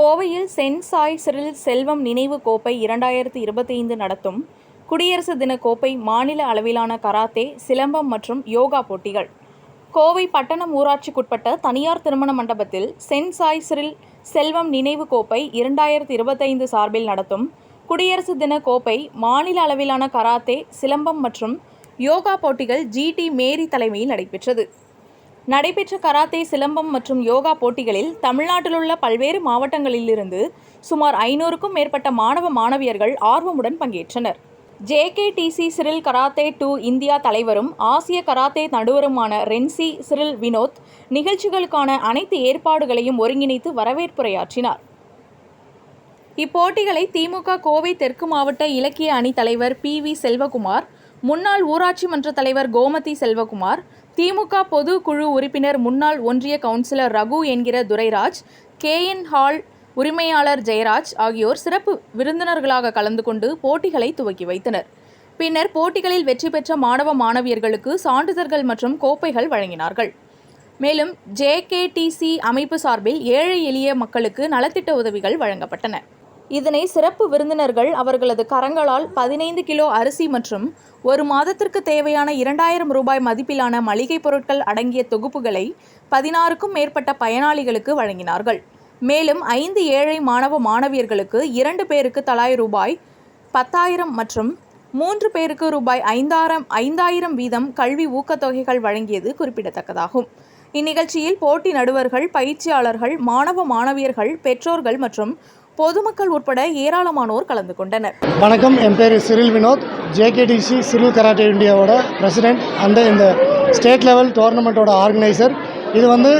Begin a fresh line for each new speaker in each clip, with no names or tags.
கோவையில் sensei Cyril செல்வம் நினைவு கோப்பை இரண்டாயிரத்து இருபத்தைந்து நடத்தும். குடியரசு தின கோப்பை மாநில அளவிலான கராத்தே சிலம்பம் மற்றும் யோகா போட்டிகள். கோவை பட்டணம் ஊராட்சிக்குட்பட்ட தனியார் திருமண மண்டபத்தில் சென்சாய் சிறில் செல்வம் நினைவு கோப்பை இரண்டாயிரத்து இருபத்தைந்து சார்பில் நடத்தும். குடியரசு தின கோப்பை மாநில அளவிலான கராத்தே சிலம்பம் மற்றும் யோகா போட்டிகள் ஜிடி மேரி தலைமையில் நடைபெற்றது. நடைபெற்ற கராத்தே சிலம்பம் மற்றும் யோகா போட்டிகளில் தமிழ்நாட்டிலுள்ள பல்வேறு மாவட்டங்களிலிருந்து சுமார் ஐநூறுக்கும் மேற்பட்ட மாணவ மாணவியர்கள் ஆர்வமுடன் பங்கேற்றனர். JKDC Cyril karate do India தலைவரும் ஆசிய கராத்தே நடுவருமான ரென்சி சிறில் வினோத் நிகழ்ச்சிகளுக்கான அனைத்து ஏற்பாடுகளையும் ஒருங்கிணைத்து வரவேற்புரையாற்றினார். இப்போட்டிகளை திமுக கோவை தெற்கு மாவட்ட இலக்கிய அணி தலைவர் பி. வி. செல்வகுமார் முன்னாள் ஊராட்சி மன்ற தலைவர் கோமதி செல்வகுமார் திமுக பொதுக்குழு உறுப்பினர் முன்னாள் ஒன்றிய கவுன்சிலர் ரகு என்கிற துரைராஜ் கேஎன் ஹால் உரிமையாளர் ஜெயராஜ் ஆகியோர் சிறப்பு விருந்தினர்களாக கலந்து கொண்டு போட்டிகளை துவக்கி வைத்தனர். பின்னர் போட்டிகளில் வெற்றி பெற்ற மாணவ மாணவியர்களுக்கு சான்றிதழ்கள் மற்றும் கோப்பைகள் வழங்கினார்கள். மேலும் ஜேகேடிசி அமைப்பு சார்பில் ஏழை எளிய மக்களுக்கு நலத்திட்ட உதவிகள் வழங்கப்பட்டன. இதனை சிறப்பு விருந்தினர்கள் அவர்களது கரங்களால் பதினைந்து கிலோ அரிசி மற்றும் ஒரு மாதத்திற்கு தேவையான இரண்டாயிரம் ரூபாய் மதிப்பிலான மளிகைப் பொருட்கள் அடங்கிய தொகுப்புகளை பதினாறுக்கும் மேற்பட்ட பயனாளிகளுக்கு வழங்கினார்கள். மேலும் ஐந்து ஏழை மாணவ மாணவியர்களுக்கு இரண்டு பேருக்கு தலாய் ரூபாய் பத்தாயிரம் மற்றும் மூன்று பேருக்கு ரூபாய் ஐந்தாயிரம் ஐந்தாயிரம் வீதம் கல்வி ஊக்கத்தொகைகள் வழங்கியது குறிப்பிடத்தக்கதாகும். இந்நிகழ்ச்சியில் போட்டி நடுவர்கள் பயிற்சியாளர்கள் மாணவ மாணவியர்கள் பெற்றோர்கள் மற்றும் பொதுமக்கள் உட்பட ஏராளமானோர் கலந்து கொண்டனர்.
வணக்கம் என் பேர் Cyril Vinod. JKDC Cyril karate இந்தியாவோட பிரசிடெண்ட் அந்த இந்த ஸ்டேட் லெவல் டோர்னமெண்ட்டோட ஆர்கனைசர் இது வந்து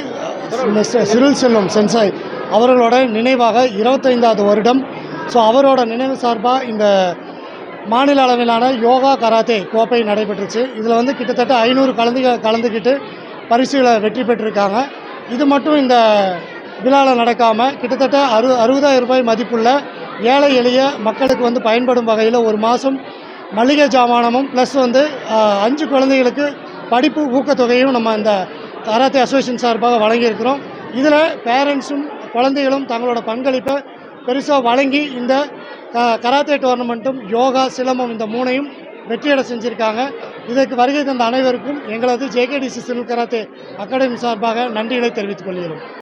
சிறில் செல்வம் சென்சாய் அவர்களோட நினைவாக இருபத்தைந்தாவது வருடம். ஸோ அவரோட நினைவு சார்பாக இந்த மாநில அளவிலான யோகா கராத்தே கோப்பை நடைபெற்றுச்சு. இதில் வந்து கிட்டத்தட்ட ஐநூறு கலந்து கலந்துக்கிட்டு பரிசுகளை வெற்றி பெற்றிருக்காங்க. இது மட்டும் இந்த விழாவில் நடக்காமல் கிட்டத்தட்ட அறு அறுபதாயிரம் ரூபாய் மதிப்புள்ள ஏழை எளிய மக்களுக்கு வந்து பயன்படும் வகையில் ஒரு மாதம் மளிகை ஜாமானமும் ப்ளஸ் வந்து அஞ்சு குழந்தைகளுக்கு படிப்பு ஊக்கத்தொகையும் நம்ம இந்த கராத்தே அசோசியேஷன் சார்பாக வழங்கியிருக்கிறோம். இதில் பேரண்ட்ஸும் குழந்தைகளும் தங்களோட பங்களிப்பை பெருசாக வழங்கி இந்த கராத்தே டோர்னமெண்ட்டும் யோகா சிலம்பம் இந்த மூணையும் வெற்றியடை செஞ்சுருக்காங்க. இதற்கு வருகை தந்த அனைவருக்கும் எங்களது ஜேகேடிசி சிவில் கராத்தே அகாடமி சார்பாக நன்றிகளை தெரிவித்துக் கொள்கிறோம்.